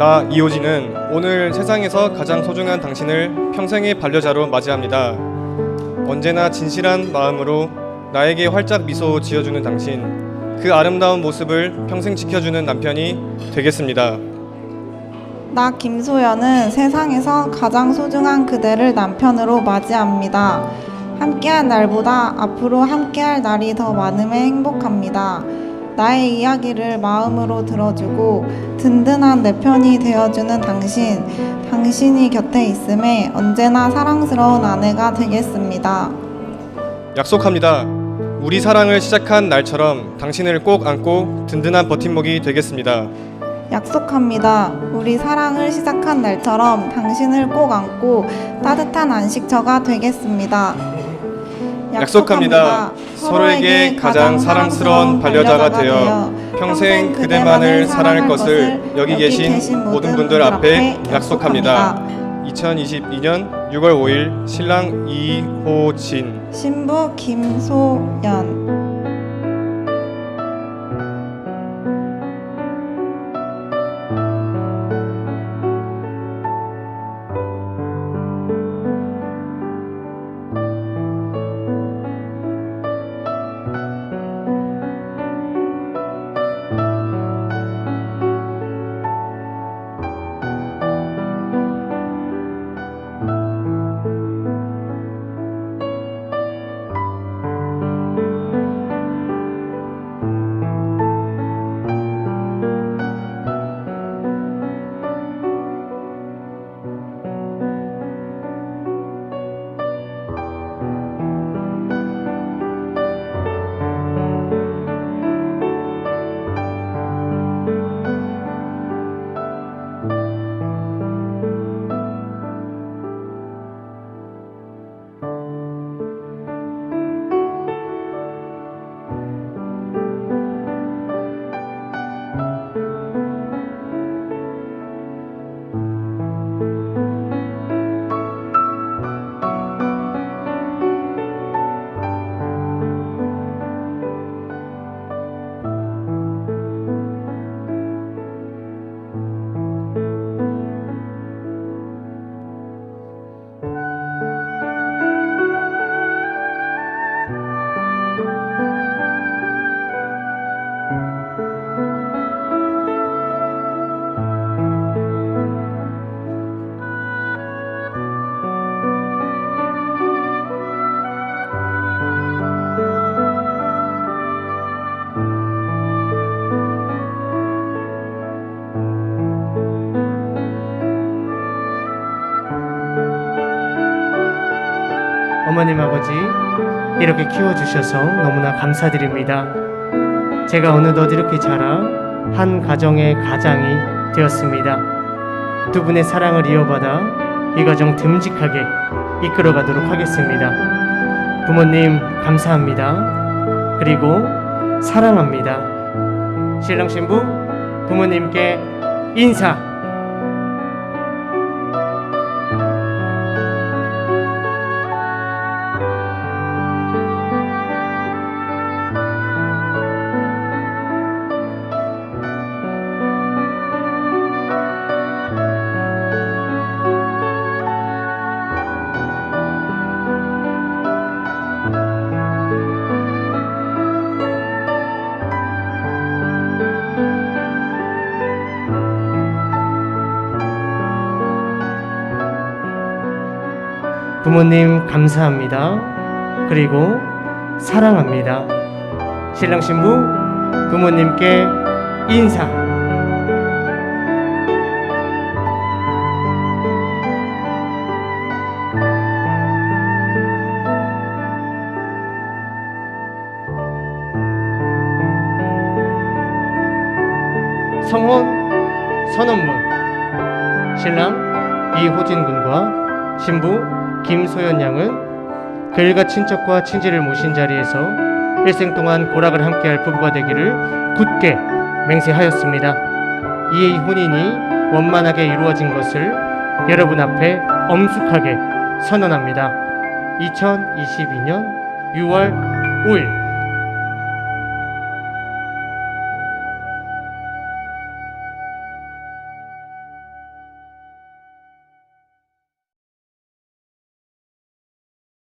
나 이호진은 오늘 세상에서 가장 소중한 당신을 평생의 반려자로 맞이합니다. 언제나 진실한 마음으로 나에게 활짝 미소 지어주는 당신, 그 아름다운 모습을 평생 지켜주는 남편이 되겠습니다. 나 김소연은 세상에서 가장 소중한 그대를 남편으로 맞이합니다. 함께한 날보다 앞으로 함께할 날이 더 많음에 행복합니다. 나의 이야기를 마음으로 들어주고 든든한 내 편이 되어주는 당신, 당신이 곁에 있음에 언제나 사랑스러운 아내가 되겠습니다. 약속합니다. 우리 사랑을 시작한 날처럼 당신을 꼭 안고 든든한 버팀목이 되겠습니다. 약속합니다. 우리 사랑을 시작한 날처럼 당신을 꼭 안고 따뜻한 안식처가 되겠습니다. 약속합니다. 서로에게 가장 사랑스러운 반려자가 되어 평생 그대만을 사랑할 것을 여기 계신 모든 분들 앞에 약속합니다. 2022년 6월 5일 신랑 이호진 신부 김소연 어머님 아버지 이렇게 키워주셔서 너무나 감사드립니다. 제가 어느덧 이렇게 자라 한 가정의 가장이 되었습니다. 두 분의 사랑을 이어받아 이 가정 듬직하게 이끌어가도록 하겠습니다. 부모님 감사합니다. 그리고 사랑합니다. 신랑 신부 부모님께 인사. 부모님 감사합니다. 그리고 사랑합니다. 신랑 신부 부모님께 인사. 성혼 선언문 신랑 이호진 군과 신부 김소연 양은 그일가 친척과 친지를 모신 자리에서 일생 동안 고락을 함께할 부부가 되기를 굳게 맹세하였습니다. 이에 이 혼인이 원만하게 이루어진 것을 여러분 앞에 엄숙하게 선언합니다. 2022년 6월 5일